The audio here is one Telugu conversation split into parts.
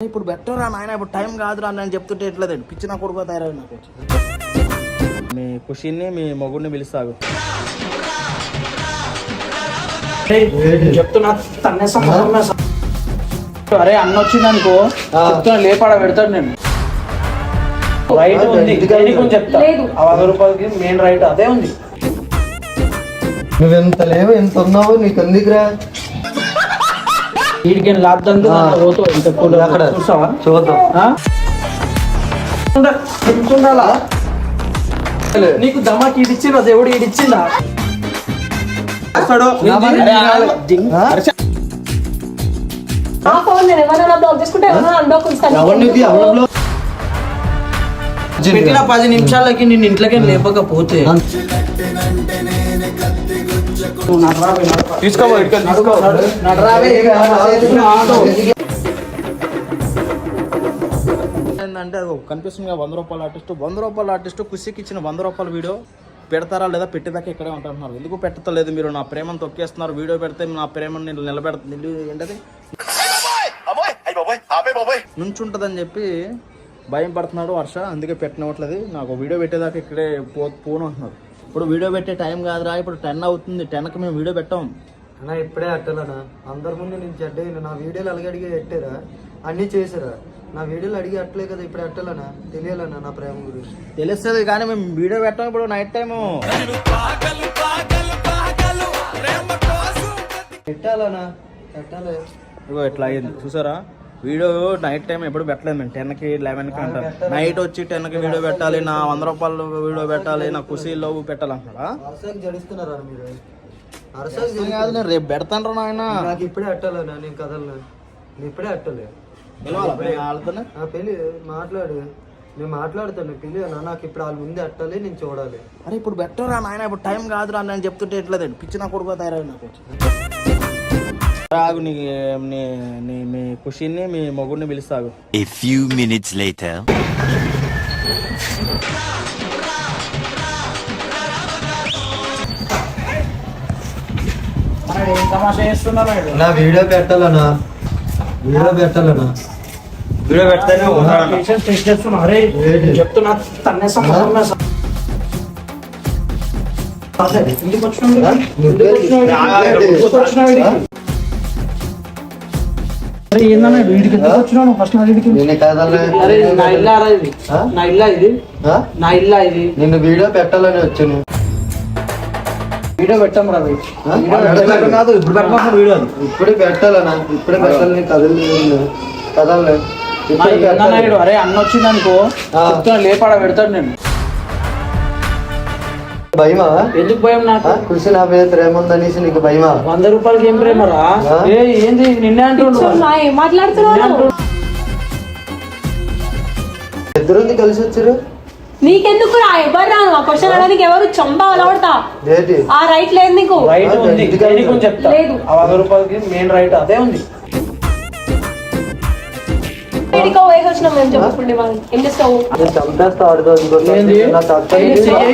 ఇప్పుడు బెటర్ రా నాయన ఇప్పుడు టైం కాదురా నేను చెప్తుంటే ఎట్లేదు పిచ్చి నా కొడుకు తయారై నాకు మీ ఖుషిని మీ మొగుడిని పిలుస్తాగు. చెప్తున్నా అరే అన్న వచ్చింది అనుకో చెప్తున్నా లేపాడ పెడతాడు నేను రైట్ ఉంది దేనికి ఉంది చెప్తా? లేదు. ఆ వంద రూపాయలకి మెయిన్ రైట్ అదే ఉంది. నువ్వెంత లేవు ఎంత ఉన్నావు నీకు ఎందుకురా వీడికి. పోతావు ఇంత కూల్ అక్కడ. చూస్తావా చూద్దాం. నీకు దమాకి ఇది ఇచ్చిందా దేవుడు ఇది? ఇచ్చిందా నేను పెట్టిన పది నిమిషాలకి నిన్ను ఇంట్లోకి లేపకపోతే. అంటే ఏంటంటే అది కనిపిస్తుంది వంద రూపాయల ఆర్టిస్ట్ వంద రూపాయల ఆర్టిస్ట్ ఖుషికి ఇచ్చిన వంద రూపాయల వీడియో పెడతారా లేదా పెట్టేదాకా ఇక్కడే ఉంటారు ఎందుకు పెట్టలేదు మీరు? నా ప్రేమను తొక్కేస్తున్నారు. వీడియో పెడితే నా ప్రేమను నేను నిలబెడ నిలు ఏంటది? నుంచుంటుందని చెప్పి భయం పడుతున్నాడు వర్ష అందుకే పెట్టినవట్లేదు నాకు వీడియో పెట్టేదాకా ఇక్కడే పో పోను అంటున్నారు. ఇప్పుడు వీడియో పెట్టే టైం కాదురా ఇప్పుడు టెన్ అవుతుంది టెన్కి మేము వీడియో పెట్టాం. అన్నా ఇప్పుడే అట్టలనా అందరి ముందు నేను చెడ్డ నా వీడియోలు అడిగి అడిగి ఎట్టారా? అన్ని చేసారా నా వీడియోలు అడిగి అట్టలే కదా ఇప్పుడు అట్టలనా? తెలియాలన్నా నా ప్రేమ గురించి. తెలుస్తుంది కానీ మేము వీడియో పెట్టాం ఇప్పుడు నైట్ టైము. పెట్టాలనా పెట్టాలి. ఇగో ఇట్లా అయింది. చూసారా? వీడియో నైట్ టైం ఎప్పుడు పెట్టలేదు మేము. టెన్కి లెవెన్కి అంటారు. నైట్ వచ్చి టెన్కి వీడియో పెట్టాలి నా వంద రూపాయలు వీడియో పెట్టాలి నా కుసీలో పెట్టాలి అంటున్నాడా? అరసాకి జడిస్తున్నారా మీరు? అరసాకి ఇది కాదు నేను రేపు పెడతాను నాయన. నాకు ఇప్పుడే అట్టాలనా నేను కదలను. నేను ఇప్పుడే అట్టలే. పెళ్ళి మాట్లాడు. నేను మాట్లాడతాను పెళ్ళి అన్న. నాకు ఇప్పుడు వాళ్ళ ముందే అట్టాలి నేను చూడాలి. అరే ఇప్పుడు బెటర్ రా నాయన ఇప్పుడు టైం కాదురా అని నేను చెప్తుంటే ఎట్లేదు పిచ్చి నా కొడుకు తయారై నాకు. రాగు నీ నీ నీ మీ ఖుషిని మీ మొగుడిని పిలుస్తాగు A few minutes later. మనడు ఏం తమాషా చేస్తున్నాడు వీడు? నా వీడియో పెట్టాలనా వీడియో పెట్టాలనా వీడియో పెడితేనే పేషెన్స్ టెస్ట్ చేస్తున్నా. అరే ఏంటి? చెప్తున్నా తన్నేస్తాం, తన్నేస్తాం. అదే, ఇంటికి వచ్చినావు కదా? ఇంటికి వచ్చినావు కదా? ఇంటికి వచ్చినావు కదా? అరే ఏందన్నా వీడికి ఎందుకు వచ్చినావు ఫస్ట్ నా వీడికి నేను కదలే అరే నా ఇల్లా రా ఇది? నా ఇల్లా ఇది. ఆ? నా ఇల్లా ఇది. నిన్ను వీడియో పెట్టాలని వచ్చాను. వీడియో పెట్టాం రా? కాదు ఇప్పుడు వీడియో ఇప్పుడే పెట్టాలనా ఇప్పుడే పెట్టాలని కదలలేదు కదలలే. మా ఇప్పుడే ఏందన్నా పెట్టాలి. వీడు? అరే అన్న వచ్చింది అనుకో ఆ. చెప్తున్నా లేపాడ పెడతాడు నేను భయమా? ఎందుకు భయం నాకు? కృషి నా మీద ప్రేమ ఉందనేసి నీకు భయమా? వంద రూపాయలకి ఏం ప్రేమరా? ఏ ఏంది? నిన్నే ఏం మాట్లాడుతున్నావు. ఇద్దరుంది కలిసి వచ్చారు నీకెందుకు రా? ఎవరు రాను? ఆ క్వశ్చన్ అడగడానికి ఎవరు చంపా అలవడతా ఆ రైట్ లేదు నీకు. రైట్ ఉంది. చెప్తా? లేదు. ఆ వంద రూపాయలకి మెయిన్ రైట్ అదే ఉంది. మేము ఏం చేస్తావు నేను చంపేస్తా ఇంకో ఏంది? చెయ్యి, చెయ్యి.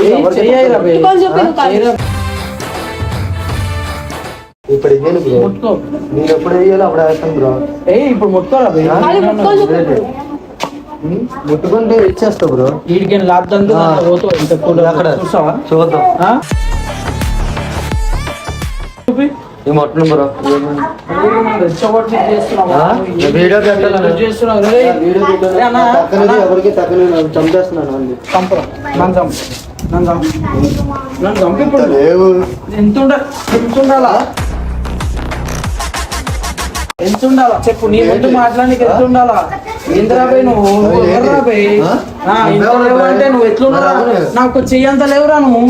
చెయ్యి, ఎవరికి చెయ్యి రా. బే. చెప్పి నువ్వు కాదు. ఇప్పుడు బ్రో ముట్టుకో నేను ఎప్పుడు వేయాలో అప్పుడు వేస్తాను బ్రో ఏయ్ ఇప్పుడు ముట్టుకోరా బే. ఖాళీ ముట్టుకొని చెప్పు ఏంటి? ఉం? ముట్టుకుంటే ఇచ్చేస్తా బ్రో వీడికి లాద్దందు ఆ. పోతావు ఇంత కూల్ అక్కడ చూస్తావా చూద్దాం ఆ? చూపి ఈ? ఈ వీడియో అన్న. ఎవరికి తక్కని చంపేస్తున్నాను అండి చంపురా. నన్ను చంపు. నన్ను చంపు. నన్ను చంపు ఇప్పుడు. లేవు. ఎంత ఉండ ఎంత ఉండాలా? ఎంత ఉండాలా? చెప్పు నీ ముందు మాట్లాడానికి ఎంత ఉండాలా? ఇందిరా బై నువ్వు? బై? అంటే నువ్వు ఎట్లున్నారా. నాకు చెయ్యంత లేవురా నువ్వు?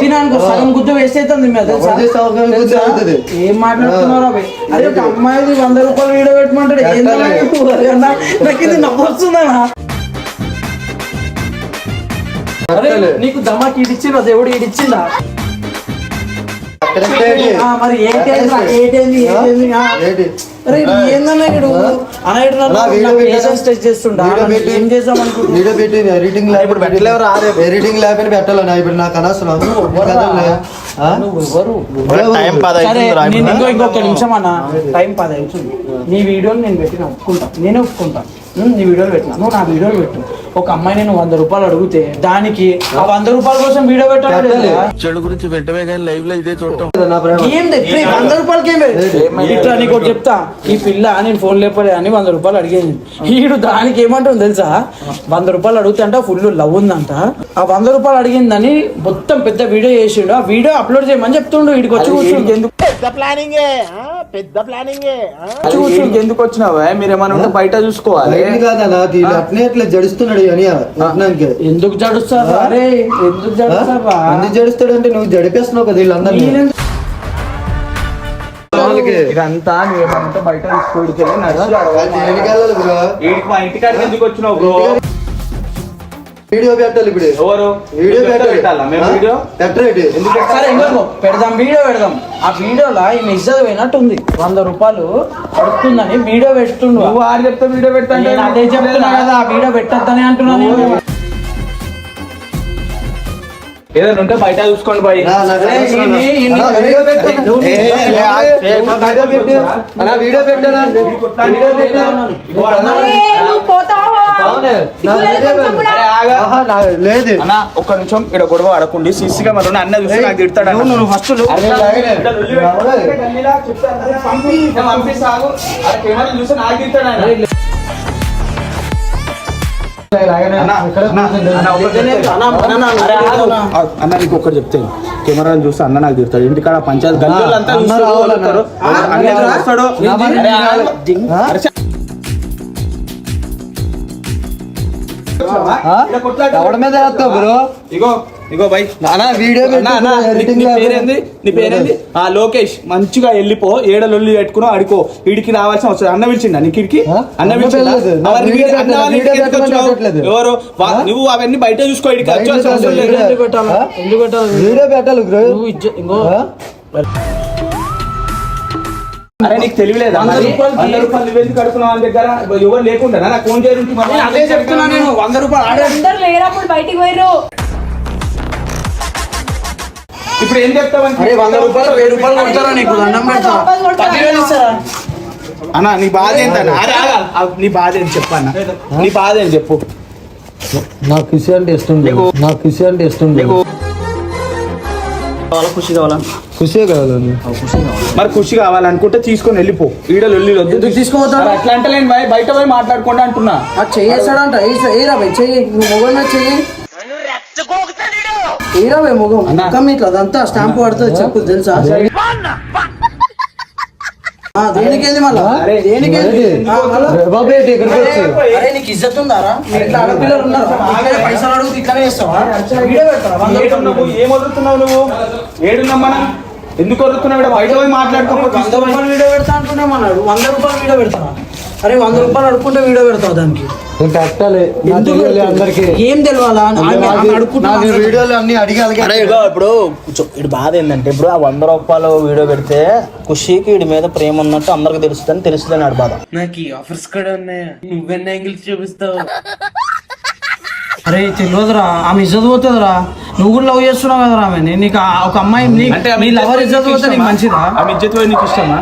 తినానికి సగం గుద్ద వేస్ట్ అవుతుంది మీ తెలుసా ఎవరిది సగం గుద్ద తెలుసా? అవుతుంది? ఏం మాట్లాడుతున్నారా బై? అరే ఒక అమ్మాయిది వంద రూపాయలు వీడియో పెట్టమంటాడు అన్నా, నాకు ఇది నవ్వు వస్తుందన్నా అరే పెట్టాలి. నీకు దమాకి ఇది ఇచ్చిందా దేవుడు ఇది మరి ఏంటి? ఏంటి? ఏంటి ఎడిటింగ్ ల్యాబ్ అని పెట్టాలన్నా ఇప్పుడు నాకు అనవసరం. ఇంకొక నిమిషం అన్న. టైం పది అవుతుంది నీ వీడియోలు నేను పెట్టిన ఒప్పుకుంటా. నేను ఒప్పుకుంటా. ఉమ్, నీ వీడియోలు పెట్టినా. నువ్వు నా వీడియోలు పెట్టు. ఒక అమ్మాయి నేను వంద రూపాయలు అడిగితే దానికి ఆ వంద రూపాయల కోసం వీడియో పెట్టాలి? చెడు గురించి వెంటనే కానీ లైవ్లో ఇదే చూడటం. వంద రూపాయలకి. ఇట్లా నీకు చెప్తా ఈ పిల్ల నేను ఫోన్ లేపలే అని వంద రూపాయలు అడిగేది. ఈడు దానికి ఏమంటుంది తెలుసా? వంద రూపాయలు అడిగితే అంట ఫుల్ లవ్ ఉందంట. ఆ వంద రూపాయలు అడిగిందని మొత్తం పెద్ద వీడియో చేసిండు. ఆ వీడియో అప్లోడ్ చేయమని చెప్తుండు వీడికి వచ్చి కూర్చుండు. ఎందుకు వీడికి ఎందుకు వచ్చినావా? మీరు ఏమైనా ఉంటే బయట చూసుకోవాలి. లైట్ కాదన్నా? దీని అట్నే అట్లా జడుస్తున్నాడు ఎందుకు జడుస్తారు అరే ఎందుకు జడుస్తారా ఎందుకు జడుస్తాడంటే నువ్వు జడిపేస్తున్నావు కదా వీళ్ళందరినీ. ఇదంతా బయట వెళ్ళాలి బ్రో? మా ఇంటికాడికి ఎందుకు వచ్చినావు బ్రో? వీడియో పెట్టాలి ఇప్పుడు. ఎవరు? వీడియో పెట్టాలి? వీడియో పెట్టరేటి సరే ఇంకో పెడదాం వీడియో పెడదాం. ఆ వీడియోలో ఈ మెసేజ్ పోయినట్టుంది. వంద రూపాయలు పడుతుందని వీడియో పెడుతుండు. నువ్వు ఆరు చెప్తే వీడియో పెడతా అదే చెప్తున్నా. కదా ఆ వీడియో పెట్టద్దని అంటున్నాను ఏ, నా వీడియో పెట్టు. అన్నా, వీడియో పెట్టానా? లేదు అన్న ఒక్క నిమిషం ఇక్కడ గొడవ ఆడకుండి సీసీ కెమెరా ఉన్న అన్న చూసి నాకు తిడతాడు. నువ్వు ఫస్ట్. పంపి, చూసి నాకు తిడతాడు అన్న నీకు ఒక్కటి చెప్తే కెమెరాని చూసి అన్న నాకు తిడతాడు ఇంటికాడ పంచాయతీ. ఎవడి మీద వేస్తావు బ్రో ఇగో ఇగో బై. అన్నా వీడియో నీ- నీ పేరేంది? నీ పేరేంది? ఆ లోకేష్ మంచిగా వెళ్ళిపో ఏడలొల్లి పెట్టుకుని ఆడుకో. వీడికి రావాల్సిన అవసరం అన్న పిలిచిండా నీకు ఇడికి? అన్న పిలిచిండా. నా. ఎవరు? నువ్వు అవన్నీ బయట చూసుకో ఇడికి? అరే నీకు తెలియలేదా వంద రూపాయలు కడుతున్నావు దగ్గర? ఎవరు లేకుండా నాకు ఫోన్ చేయడానికి నేను అదే చెప్తున్నా నేను. వంద రూపాయలు ఆడే అందరు లేరప్పుడు బయటికి ఇప్పుడు ఏం చెప్తావంటే అరే వంద రూపాయలు వెయ్యి రూపాయలు కొడతారా నీకు? దండం అన్న నీ బాధ ఏంటన్న? అరే ఆగా. ఆ, నీ బాధ ఏంటి చెప్పన్న నీ బాధ ఏంటి చెప్పు. నాకు ఖుషి అంటే ఇష్టం లేదు. నాకు ఖుషి అంటే ఇష్టం లేదు. కావాలా? ఖుషి కావాలా ఖుషే కావాలని మరి ఖుషి కావాలనుకుంటే తీసుకొని వెళ్ళిపో. ఈడలు వెళ్ళి వద్దు. ఎందుకు? మరి అట్లా అంటే నేను బయ- బయట పోయి మాట్లాడుకుంటా అంటున్నా. ఆ చెయ్యేస్తాడంట ఏరా భయ్ చెయ్యి. నువ్వు మొగం మీద చెయ్యి. భయ్ మొగం. ముఖం ఇట్లా అదంతా స్టాంప్ పడుతుంది చెప్పు తెలుసా? ఆ, దేనికేంది మళ్ళా? వచ్చి అరే నీకు ఇజ్జత్ ఉందారా? మీ ఇంట్లో ఆడపిల్లలు ఉన్నారా? ఇట్లనే పైసలు అడుగుతూ ఇట్లానే చేస్తావా? వీడియో పెడతారా? వంద రూపాయలు ఏడున్నావు ఏం వదులుతున్నావు నువ్వు? ఏడున్నాం మనం ఎందుకు వదులుతున్నావు? ఇక్కడ బయట పోయి మాట్లాడుకోకపోతే వంద రూపాయలు వీడియో పెడతా అంటున్నామన్నాడు వంద రూపాయలు వీడియో పెడతావా? అరే వంద రూపాయలు అడుక్కుంటే వీడియో పెడతావు దానికి. ఏం తెలియాలా? వీడియోలు అన్ని ఇప్పుడు. ఇటు బాధ ఏంటంటే ఇప్పుడు ఆ వంద రూపాయలు వీడియో పెడితే ఖుషికి వీడి మీద ప్రేమ ఉన్నట్టు అందరికి తెలుస్తుందని తెలుస్తుంది ఆడు బాధ. నాకు ఈ ఆఫర్స్ కూడా ఉన్నాయా? నువ్వెన్ని యాంగిల్స్ చూపిస్తావు? అరే తెలియదురా. ఆమె ఇజ్జత్ పోతుందిరా. నువ్వు కూడా లవ్ చేస్తున్నావు కదరా ఆమె. నీకు ఆ- ఒక అమ్మాయి నీ- అంటే నీ లవర్ ఇజ్జత్ పోతే నీకు మంచిదా? ఆమె ఇజ్జత్ పోయి నీకు ఇష్టమా?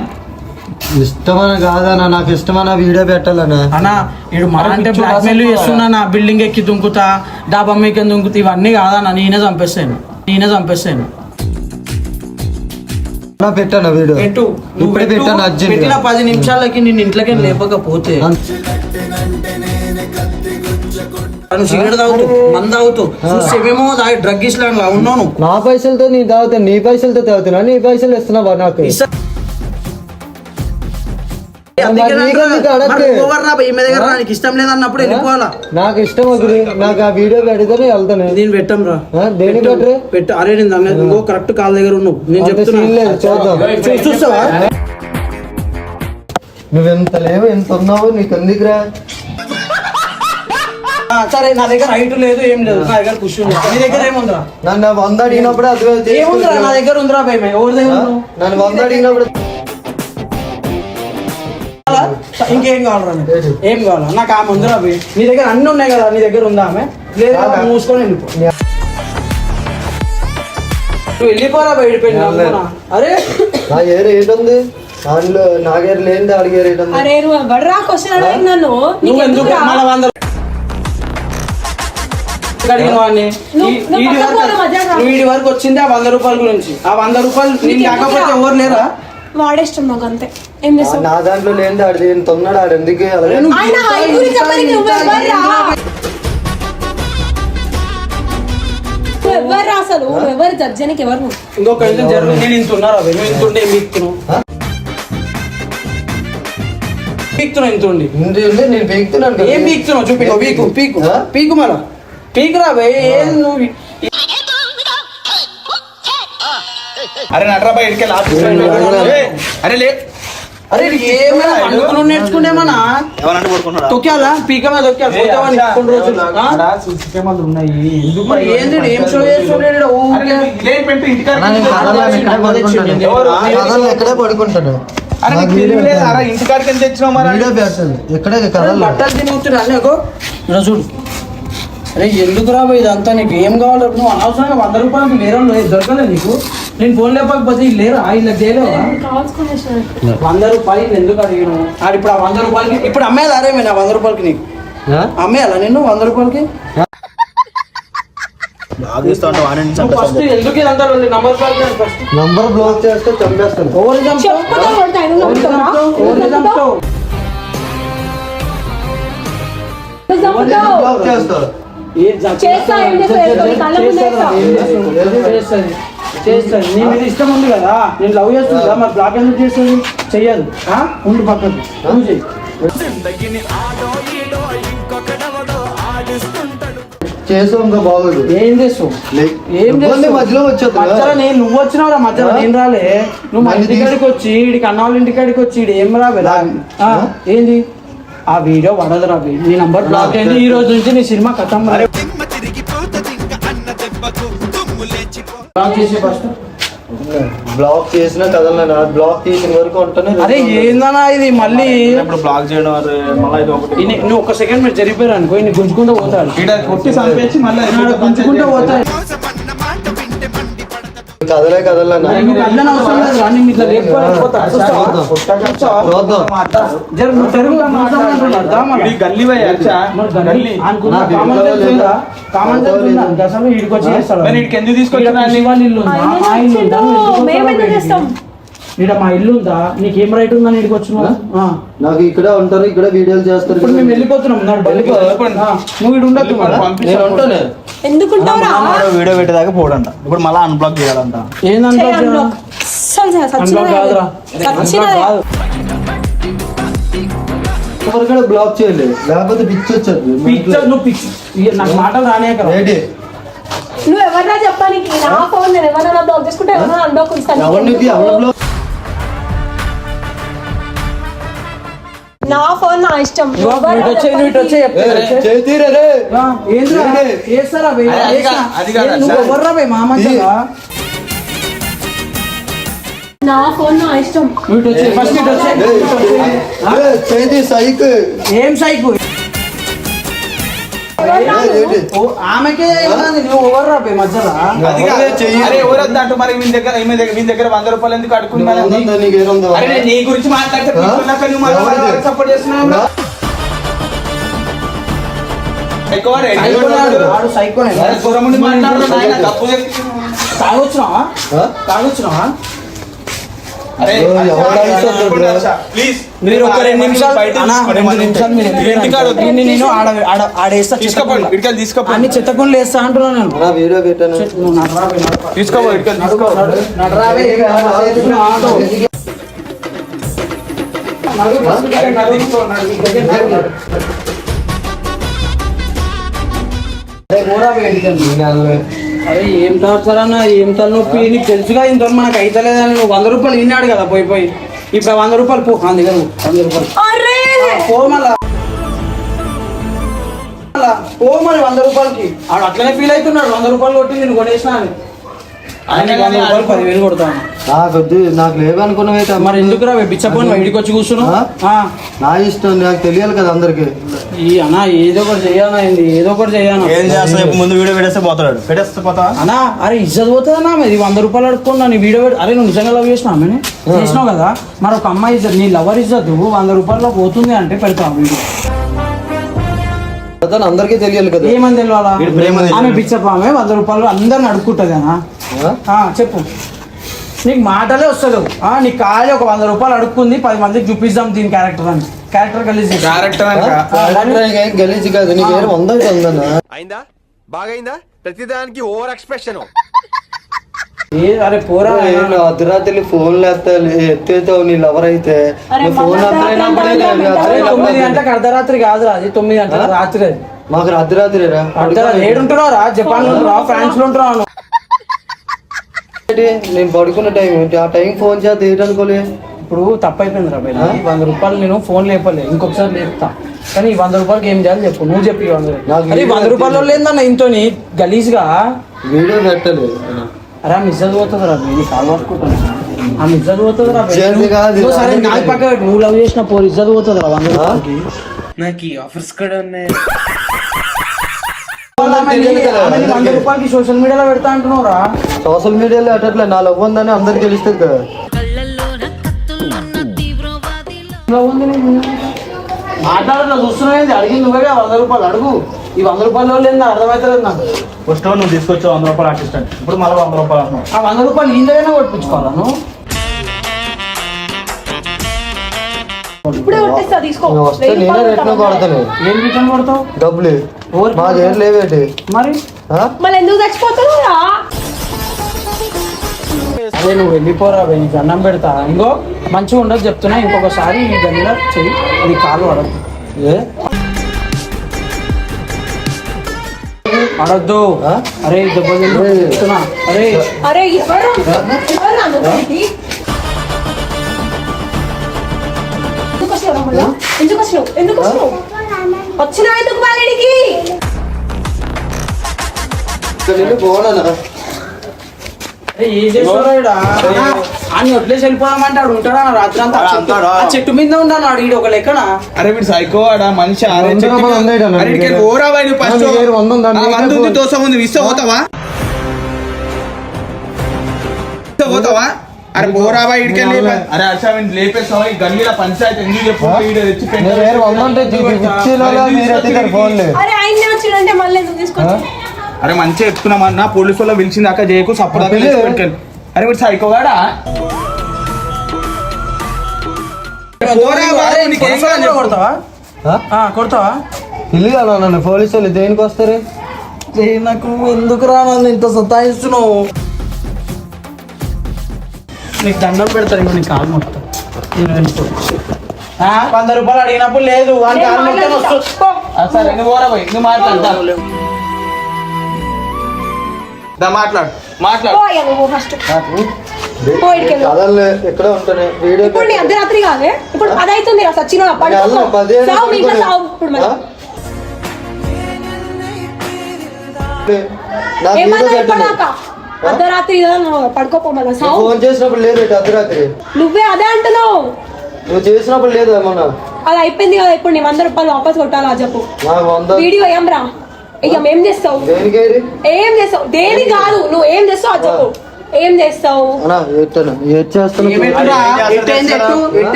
ఇష్టమని కాదన్నా నాకు ఇష్టమన్న వీడియో పెట్టాలన్నా. అన్నా ఇడు మా అంటే బ్లాక్ మెయిల్ చేస్తున్నా నా బిల్డింగ్ ఎక్కి దుంకుతా డాబా మీకి దుంకుతా ఇవన్నీ కాదన్నా నేనే చంపేస్తాను. నేనే చంపేస్తాను. పెట్టాను వీడియో? పెట్టు. ఇప్పుడే పెట్టు. పెట్టాను అర్జెంట్ పెట్టిన పది నిమిషాలకి నేను ఇంట్లోకి లేపకపోతే. నువ్వు సిగరెట్ తాగుతూ మంద తాగుతూ చూసేమేమో తాగి డ్రగ్ నా పైసలతో నీ తాగుతా నీ పైసలతో తాగుతున్నా నీ పైసలు ఇస్తున్నావా నాకు? నీకు ఇష్టం లేదన్నప్పుడు వెళ్ళిపోవాలా? నాకు ఇష్టం వదిలి నాకు ఆ వీడియో పెడితేనే వెళ్తాను. నేను పెట్టం రా. పెట్టరు? పెట్టు. అరే నేను దాని ఇంకో కరెక్ట్ కాల్ దగ్గర ఉన్నావు నేను చెప్తున్నా. చూద్దాం. చూస్తావా? నువ్వు ఎంత లేవు ఎంత ఉన్నావు నీకు ఎందుకురా ఆ, సరే నా దగ్గర హైట్ లేదు ఏం లేదు. నా దగ్గర ఖుషి ఉంది. నీ దగ్గర ఏముందిరా? నన్ను వంద అడిగినప్పుడు అది ఏముందిరా? నా దగ్గర ఉందిరా భయమే ఎవరి దగ్గర? నన్ను వంద అడిగినప్పుడు ఇంకేం కావాలరా నీకు? ఏం కావాలా? నాకు ఆమె ఉందిరా అవి నీ దగ్గర అన్ని ఉన్నాయి కదా నీ దగ్గర ఉందా ఆమె? లేదు ఆ, మూసుకొని వెళ్ళిపో నువ్వు వెళ్ళిపోరా బయట పెళ్ళి అనుకున్నా. అరే! నా ఏరు ఏంటుంది దాంట్లో నాగేరు లేనిది అడిగేరు ఏంటుంది అరే నువ్వు ఎవడరా క్వశ్చన్ అడగ నన్ను నువ్వు ఎందుకు నీకెందుకురా? మళ్ళా వంద అడిగిన వాడిని? నువ్వు- ఈ- నువ్వు ఈడి పక్కకు వరకు- పోరా మధ్యాహ్నం. నువ్వు వీడి వరకు వచ్చింది ఆ వంద రూపాయల గురించి. ఆ వంద రూపాయలు కాకపోతే ఎవరు లేరా? వాడే ఇష్టం నాకు అంతే. నా దాంట్లో లేనిది ఆడిది ఈయన తొందరడు ఆడు ఎందుకు అసలు ఎవరు జడ్జనికి ఎవరు ఇంకొక జరుగు నేను నువ్వు ఏం ఇంత ఉండి నేను పీకుతున్నాను పీక్తున్నావు పీకు పీకు? పీకు పీకురా ఏం నువ్వు అరే ఇడికే లాస్ట్ అరే లే అరే ఏమైనా పండుగలు తొక్కాలా పీక మీద తొక్కాలి పోతావా నీకు కొన్ని రోజులు? ఆ? కెమెరాలు ఉన్నాయి. ఎందుకు మరి ఏంది? ఏం షో చేస్తున్నాడు ఊరికే. ఇంటికాడికి ఎంత తెచ్చినావు మరి? బట్టలు తిరుగుతున్నా చూడు. అరే ఎందుకు రాబో ఇదంతా? నీకు ఏం కావాలి? నువ్వు అనవసరంగా వంద రూపాయలకి లేరా నువ్వు దొరకలేదు నీకు? నేను ఫోన్ లేకపోతే వీళ్ళు లేరా. ఇలా చేయలేవా కావాల్సుకుని వంద రూపాయలు ఎందుకు అడిగిన? ఆడు ఇప్పుడు ఆ వంద రూపాయలకి ఇప్పుడు అమ్మేది అరే నా వంద రూపాయలకి నీకు? అమ్మేయాలా నిన్ను వంద రూపాయలకి? ఫస్ట్ ఎందుకు ఇదంతా రెండు నంబర్ ఫస్ట్ నంబర్ బ్లాక్ చేస్తే చంపేస్తాను. ఎవరు చంపుతావు? బ్లాక్ చేస్తావు? ఏ జా- చేస్తా, ఏం చేస్తావు? చేస్తా, నీ ముందు చేస్తా, వేస్తా. చేస్తుంది చేస్తుంది నీ మీద ఇష్టం ఉంది కదా. నేను లవ్ చేస్తుందా? మరి బ్లాక్ ఎందుకు చేస్తుంది? చెయ్యదు. ఆ? ఉండు పక్కకు. నువ్వు చెయ్యి. చేసావు ఇంకా బాగోదు. ఏం చేస్తావు? లే- ఏం చేస్తావు? మధ్యలో మధ్యలో నేను నువ్వు వచ్చినావురా మధ్యలో. నేను రాలే. నువ్వు మా మరి ఇంటి కాడికి వచ్చి ఇడికి అన్న వాళ్ళ ఇంటి కాడికి వచ్చి ఈడు ఏం రావేలా ఆ, ఏంది? ఆ వీడియో పడదు రా నీ నంబర్ బ్లాక్ అయింది ఈ రోజు నుంచి నీ సినిమా కథం బ్లాక్ చేసిన కదలను బ్లాక్ తీసిన వరకు ఉంటానే అరే ఏందన్నా ఇది మళ్ళీ ఇప్పుడు బ్లాక్ చేయడం మళ్ళీ ఇది ఒకటి నువ్వు ఒక్క సెకండ్ మీరు జరిగిపోయారు అనుకో గుంజుకుంటూ పోతాడు కొట్టి చంపేసి మళ్ళీ గుంజుకుంటూ పోతాడు కదలే కదలన్నా. నాకు మా ఇల్లు ఉందా? ఈడ మా ఇల్లు ఉందా? నీకేం రైట్ ఉందని ఇక్కడికి వచ్చినావు ఆ. నాకు ఇక్కడే ఉంటారు ఇక్కడ వీడియోలు చేస్తారు. ఇప్పుడు మేము వెళ్ళిపోతున్నాం. నువ్వు ఉండొద్దు మరి. నేను ఉంటాను. ఎందుకుంటావురా వీడియో పెట్టేదాకా పోడంట. ఇప్పుడు మళ్ళీ అన్బ్లాక్ చేయాలంట. ఏందంటే చేయి unblock. అస్సలు చేయ, సచ్చినా అన్బ్లాక్ కాదురా. సచ్చినా అన్బ్లాక్ కాదు. ఎవరు కూడా బ్లాక్ చేయలేదు లేకపోతే పిచ్చి వచ్చేది. పిక్చర్ నువ్వు పిక్చర్ ఇక నాకు మాటలు రానే కదా ఏంటి? నువ్వు ఎవరన్నా చెప్పానికి నా ఫోన్ నేను ఎవరైనా బ్లాక్ చేసుకుంటే ఎవరైనా అన్బ్లాక్ ఉంచుతాను ఎవరికి ఎవరి బ్లాక్ ఎవర్రా బే మా మధ్యలో? నా ఫోన్ నా ఇష్టం ఫస్ట్ ఇటు వచ్చే. చేతి సైక్ ఏం సైకు ఆమెకే? నువ్వు మధ్యలో. ఎవరే అంటూ మరి మీ దగ్గర మీ దగ్గర వంద రూపాయలు ఎందుకు అరే నీ గురించి మాట్లాడితే నువ్వు సపోర్ట్ చేస్తున్నావు వాడు సైకోనే. తాగొచ్చినావా? తాగొచ్చినావా అరే? ప్లీజ్ మీరు ఒక రెండు నిమిషాలు బయట అన్నా, రెండు నిమిషాలు మీరు ఇంటికాడ వద్దు. దీన్ని నేను ఆడ ఆడ ఆడేస్తా తీసుకోపోండి ఇటుకలు అన్ని చెత్తకుండా వేస్తా అంటున్నాను నేను. నా వీడియో పెట్టాను. తీసుకోపో ఇటుకలు తీసుకో. అరే, బే, ఇంటికి. అరే ఏం తాగుతారన్నా ఏం తలనొప్పి నీకు తెలుసుగా ఇంత మనకు అయితలేదని. నువ్వు వంద రూపాయలు విన్నాడు కదా పోయి పోయి. ఇప్పుడు వంద రూపాయలు పో. నా దగ్గర వంద రూపాయలు. అరే! పో మళ్ళా. మళ్ళా, పో మరి వంద రూపాయలకి. ఆడు అట్లనే ఫీల్ అవుతున్నాడు. వంద రూపాయలు కొట్టి నేను కొనేసిన అని. పదివేలు కొడతాను నాకు వద్దు నాకు లేవనుకున్నవైతే మరి ఎందుకురా బిచ్చపోని బయటికి వచ్చి కూర్చున్నావు నా ఇష్టం నాకు తెలియాలి కదా అందరికి. ఈ అన్నా ఏదో ఒకటి చెయ్యాలా ఏంది? ఏదో ఒకటి చెయ్యాలా ఏం చేస్తా ముందు వీడియో పెట్టేస్తే పోతాడు. పెట్టేస్తే పోతా? అన్నా అరే ఇజ్జత్ పోతుందన్నా ఇది వంద రూపాయలు అడుక్కున్నా నీ వీడియో అరే నువ్వు నిజంగా లవ్ చేసినా ఆమెని చేసినావు కదా? మరి ఒక అమ్మాయి ఇజ్జత్ నీ లవర్ ఇజ్జత్ వంద రూపాయల్లో పోతుంది అంటే పెడతావు వీడియో. అందరికీ తెలియాలి కదా. ఏమని తెలియాలా వీడి ప్రేమ తెలియాలి. ఆమె పిచ్చప్ప ఆమె వంద రూపాయలు అందరిని అడుక్కుంటుంది అన్నా? ఆ, చెప్పు. నీకు మాటలే వస్తలేవు. ఆ, నీ ఖాళీ ఒక వంద రూపాయలు అడుక్కుంది పది మందికి చూపిద్దాం దీని క్యారెక్టర్ అని. క్యారెక్టర్ కలిసి క్యారెక్టర్ గలీజ్ కాదు. నీకు ఏం వంద అయిందా? బాగైందా? ప్రతిదానికి ఓవర్ ఎక్స్ప్రెషన్ అరే పోరా. నేను అర్ధరాత్రి ఫోన్లు ఎత్తాలి ఎత్తేతావు నీ లవర్ అయితే. ఫోన్ తొమ్మిది గంటలకు అర్ధరాత్రి కాదురా అది తొమ్మిది గంటలకు రాత్రి. అది మాకు అర్ధరాత్రి రా. అర్ధరాత్రి. ఏడుంటున్నావు రా జపాన్లో ఉంటున్నావా? ఫ్రాన్స్లో ఉంటున్నావు నేను పడుకున్న టైం ఏంటి? ఆ టైం ఫోన్ చేస్తే ఏంటనుకోలే ఇప్పుడు తప్పైపోయింది రా బయట ఈ వంద రూపాయలు నేను ఫోన్ లేపలే. ఇంకొకసారి లేపుతా. కానీ ఈ వంద రూపాయలకి ఏం చేయాలి చెప్పు? నువ్వు చెప్పి ఈ వంద రూపాయలు. అరే వంద రూపాయలు లేదన్న ఇంతోని గలీజ్గా? వీడియో పెట్టలేదు. అరే ఆ మిస్సెస్ పోతుంది రా నీ కాలు పట్టుకుంటాను ఆ మిస్సెస్ పోతుంది రా సరే. నాకు పక్క. నువ్వు లవ్ చేసిన పోరు ఇజ్జత్ పోతుంది రా వంద రూపాయలకి. నాకు ఈ ఆఫర్స్ కూడా ఉన్నాయి. వంద రూపాయలకి సోషల్ మీడియాలో పెడతా అంటున్నావు రా సోషల్ మీడియాలో అట్లా నా లవ్ ఉందని అందరికి తెలుస్తుంది కదా. మాట్లాడట్లా చూస్తున్నావు అడిగింది నువ్వే వంద రూపాయలు అడుగు. ఈ వంద రూపాయలు లేదు అర్థమవుతలేదు నాకు. ఫస్ట్ నువ్వు తీసుకొచ్చి వంద రూపాయలు ఆర్టిస్ట్ అంటే ఇప్పుడు మళ్ళీ వంద రూపాయలు అంటున్నావు. ఆ వంద రూపాయలు ఇందైనా కొట్టించుకోవాలా నువ్వు? ఇప్పుడే కొట్టేస్తా తీసుకో. నువ్వు వస్తే వెయ్యి నేనే రూపాయలు రిటర్న్ కొడతా. కొడతాను ఏం రిటర్న్ కొడతావు? డబ్బులు. మాకు లేవేటి? మరి? మళ్ళీ ఎందుకు చచ్చిపోతావు అదే నువ్వు వెళ్ళిపోరా బే, నీకు అన్నం పెడతా. ఇంకో మంచిగా ఉండదు చెప్తున్నా. ఇంకొకసారి ఈ గదిలో చెయ్యి. అది కాలు పడద్దు ఏ? పడద్దు. ఆ? అరే దెబ్బ చెప్తున్నా. అరే. అరే నా? ఎందుకు వచ్చినావు ఎందుకు వచ్చినావు వచ్చినా ఎందుకు ఇక్కడ నుండి పోనా అరే ఏం చేస్తారా ఈడ? అని వదిలేసి వెళ్ళిపోదామంటే ఆడు ఉంటాడా రాత్రి అంతా? చెట్టు మీద ఉన్నాను ఆడు ఈడ ఒక లెక్కన. అరే వీడు సైకో ఆడా మనిషి. ఓరా వాడి ఫస్ట్ వంద ఉందా? ఫోన్. దోశ ఇస్తే పోతావా? పోతావా? అరే పోరా బాయ్ ఇడికెళ్ళి అరే వీడిని లేపేస్తావా? ఈ గల్లీల పంచాయతీ ఎందుకు చెప్పు ఈడ తెచ్చి అరే అరే ఆయన వచ్చిందంటే మళ్ళీ ఎందుకు తీసుకొచ్చి అరే మంచిగా చెప్తున్నామన్నా పోలీసు వాళ్ళు పిలిచింది దాకా చేయకు పెట్టుకెళ్ళు. అరే వీడు సైకోగాడా నీకేం. కొడతావా? ఆ? ఆ, కొడతావా? ఇల్లు కదా నన్ను. పోలీసు వాళ్ళు దేనికి వస్తారు? నాకు ఎందుకు రా నన్ను ఇంత సతాయిస్తున్నావు? నీకు దండం పెడతారు ఇంకో నీ కాలు మొత్తం. వంద రూపాయలు అడిగినప్పుడు లేదు వాడి కాలు మొత్తం వస్తుంది సరే నువ్వు పోరా బాయ్ నువ్వు మాట్లాడు దా. మాట్లాడు. మాట్లాడు. నువ్వు ఫస్ట్ పో ఇడికెళ్ళు. కదలే ఎక్కడ ఉంటాను వీడియో ఇప్పుడు నీ అర్ధరాత్రి ఇప్పుడు పది అవుతుంది రా సచిన సావు ఇంట్లో సావు. ఇప్పుడు ఏమన్నా ఇప్పటిదాకా? సావు. ఫోన్ చేసినప్పుడు లేదు అర్ధరాత్రి? నువ్వే అదే అంటున్నావు. నువ్వు చేసినప్పుడు లేదు ఏమన్నా? అది అయిపోయింది కదా ఇప్పుడు నీ వంద రూపాయలు వాపస్ కొట్టాలా చెప్పు. వీడియో ఏం రా? ఇక ఏం చేస్తావు? ఏం చేస్తావు? దేని కాదు నువ్వు ఏం చేస్తావు? అది చెప్పు. ఏం చేస్తావు?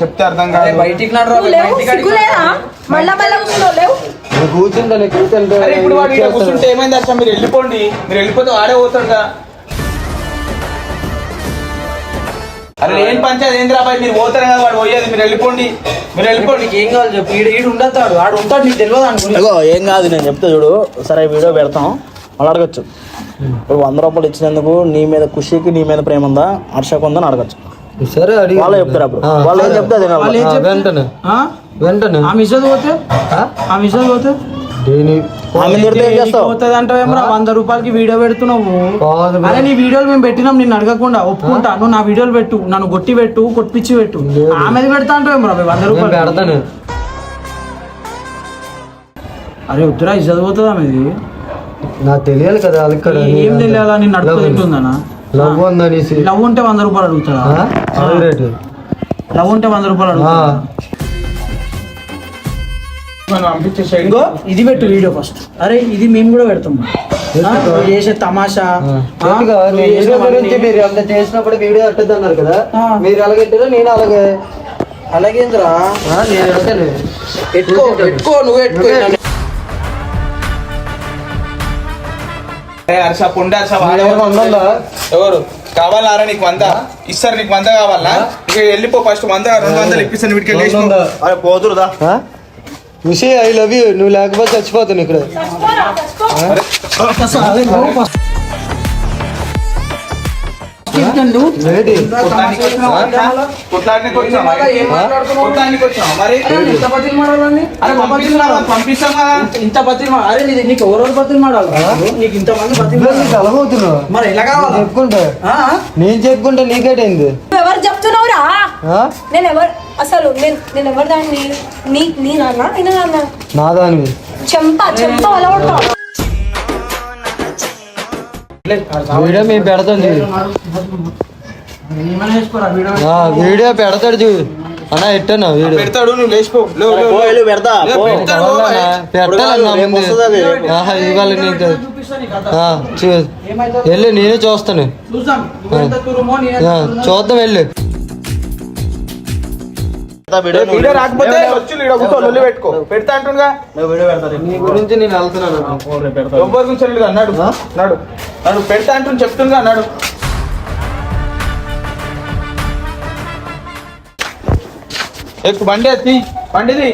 చెప్తే అర్థం అరే, కాదు బయటికి మళ్ళా మళ్ళా కూర్చున్నావు లేవు? కూర్చుంటే? ఏమైంది మీరు వెళ్ళిపోండి. మీరు వెళ్ళిపోతే ఆడే పోతాడు కదా అరే ఏం పంచాయతీ ఏంది రాబాయ్ మీరు పోతారు కదా వాడు పోయేది. మీరు వెళ్ళిపోండి. మీరు వెళ్ళిపోండి. ఏం కావాలి చెప్పు? ఈడు ఈడు ఉండతాడు ఆడు ఉంటాడు నీకు తెలియదు అనుకో అగో ఏం కాదు నేను చెప్తా చూడు. సరే వీడియో పెడతాం. వాళ్ళు అడగచ్చు. ఇప్పుడు వంద రూపాయలు ఇచ్చినందుకు నీ మీద ఖుషికి నీ మీద ప్రేమ ఉందా? హర్షకు ఉందని అడగచ్చు. సరే అడిగి వాళ్ళే చెప్తారు అప్పుడు. వాళ్ళు ఏం చెప్తారు? వెంటనే. ఆ? వెంటనే. ఆ మిషన్ పోతే? ఆ? ఆ మిషన్ పోతే? వంద రూపాయలకి వీడియో పెడుతున్నావు. అరే నీ వీడియోలు మేము పెట్టినాం నిన్ను అడగకుండా. ఒప్పుకుంటా. నువ్వు నా వీడియోలు పెట్టు నన్ను కొట్టి పెట్టు కొట్టిపిచ్చి పెట్టు. ఆమెది పెడతా అంటే వంద రూపాయలు. పెడతాను. అరే వద్దురా ఇది చదిపోతుందా మీది? నాకు తెలియాలి కదా ఏం తెలియాలా? నేను నడుపు తింటుందనా లవ్ ఉందనేసి లవ్ ఉంటే వంద రూపాయలు అడుగుతాడా? ఆ? అదే రేటు లవ్ ఉంటే వంద రూపాయలు అడుగుతాడా? మనం ఇంకో ఇది పెట్టు వీడియో ఫస్ట్. అరే ఇది మేము కూడా పెడతాం. నువ్వు చేసే తమాషా. వీడియో గురించి. మీరు అంత చేసినప్పుడు వీడియో అట్టద్దు అన్నారు కదా. మీరు అలాగెట్టారో నేను అలాగే. అలాగేంద్రా ఆ, నేను వెళ్తాను ఎట్టుకో ఎట్టుకో నువ్వు ఎట్టుకో ఏ హర్ష పొండి ఉందా? ఎవరు? కావాలారా నీకు వంద? ఇస్తారు నీకు వంద కావాలా? ఇక వెళ్ళిపో ఫస్ట్ వంద రెండు వందలు ఇప్పిస్తాను వీటికి పోదురుదా? ఉషి ఐ లవ్ యూ నువ్వు లేకపోతే చచ్చిపోతాను ఇక్కడ ఇంత అరే నీది నీకు ఎవరెవరు బతిని మాడాలి నీకు ఇంత మంది బతిని నీకు అలవవుతున్నావు మరి ఎలా కావాలి? చెప్పుకుంటా. నేను చెప్పుకుంటే నీకేటైంది ఎవరు చెప్తున్నావురా? నేను ఎవరు అసలు నేను నేను ఎవరు దాన్ని నీ నీ నాన్న? నేను నాన్న? నా దానివి చెంప చెంప అలా కొడతా వీడియో మేము పెడతాం చూడు. వీడియో ఆ, వీడియో పెడతాడు చూడు. అన్న ఎట్టన్నా వీడియో. పెడతాడు నువ్వు లేచిపో. వెళ్ళు, పెడతా? పెట్టాలన్నా ఇవాళ నీకు వెళ్ళు నేనే చూస్తాను. చూద్దాం. నువ్వు వీడియో వీడియో రాకపోతే వచ్చి కూర్చో, లొల్లి పెట్టుకో. పెడతా అంటుండగా. వీడియో నీ గురించి నేను వెళ్తున్నాను పెడతా. ఎవరి గురించి వెళ్ళి అన్నాడు. ఆ? నాడు నాడు పెడతా అంటుంది చెప్తుండగా అన్నాడు. ఎక్కు బండి ఎత్తి బండిది.